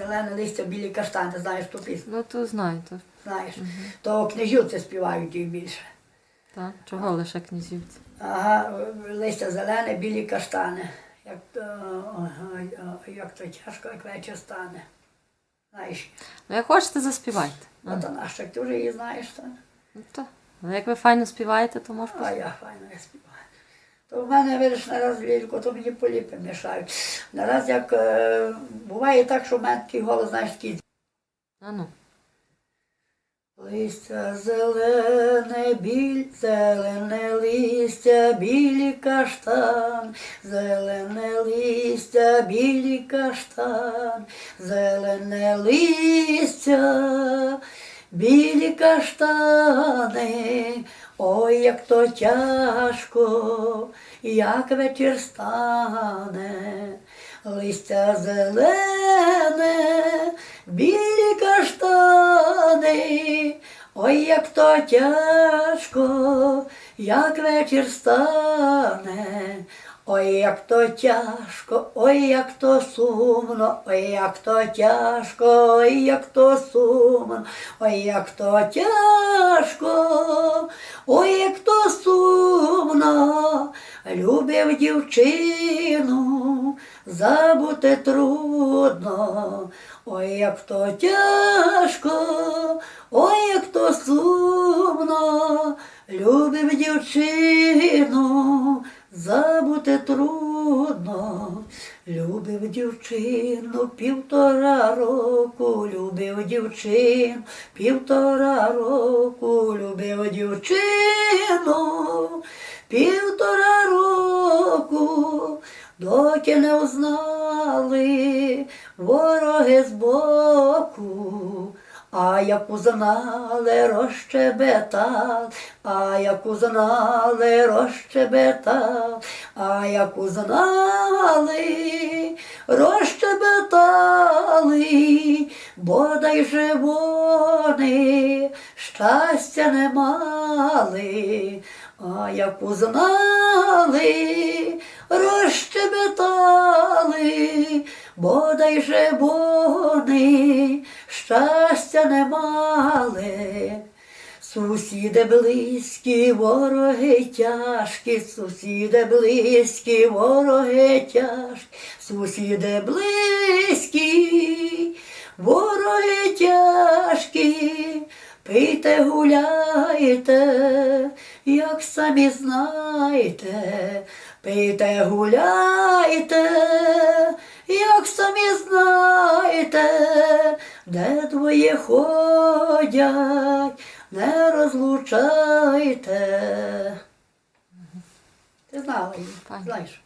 Зелене листя, білі каштани, знаєш ту пісню? Ну то знаю, то Знаєш. То книжівці співають їх більше. так. Чого лише князівці? Ага, листя зелене, білі каштани. Як то, як то тяжко, як вечір стане. Знаєш, Ну як хочете, заспівайте. Ну, от вона ще ти вже її знаєш, так? ну, то. Ну, як ви файно співаєте, то може А я файно я співаю. То в мене видиш нараз лілько, то мені поліпи мішають. Нараз як е, буває так, що в мене такий голос, знаєш, такий. А ну. Листя зелене, біль, зелене листя, білі каштан, зелене листя, білі каштан, зелене листя, білі каштани, ой, як то тяжко, як вечір стане, листя зелене, білі каштани, ой, як то тяжко, як вечір стане, ой, як то тяжко, ой, як то сумно, ой, як то тяжко, ой, як то сумно, ой, як то тяжко, ой, як то сумно, любив дівчину, забути трудно, ой, як то тяжко, ой, як то сумно, забути трудно, любив дівчину півтора року, любив дівчину, півтора року, любив дівчину, півтора року, доки не узнали вороги збоку. А як узнали, розщебетав, а як узнали, розщебетав, а як узнали, розщебетали, бодай же вони щастя не мали, а як узнали, розщебетали, бодай же вони щастя не мали. Сусіди близькі, вороги тяжкі, сусіди близькі, вороги тяжкі, сусіди близькі, вороги тяжкі, пийте, гуляйте, як самі знаєте, пийте, гуляйте, як самі знаєте, де двоє ходять, не розлучайте. Ти знала її, знаєш.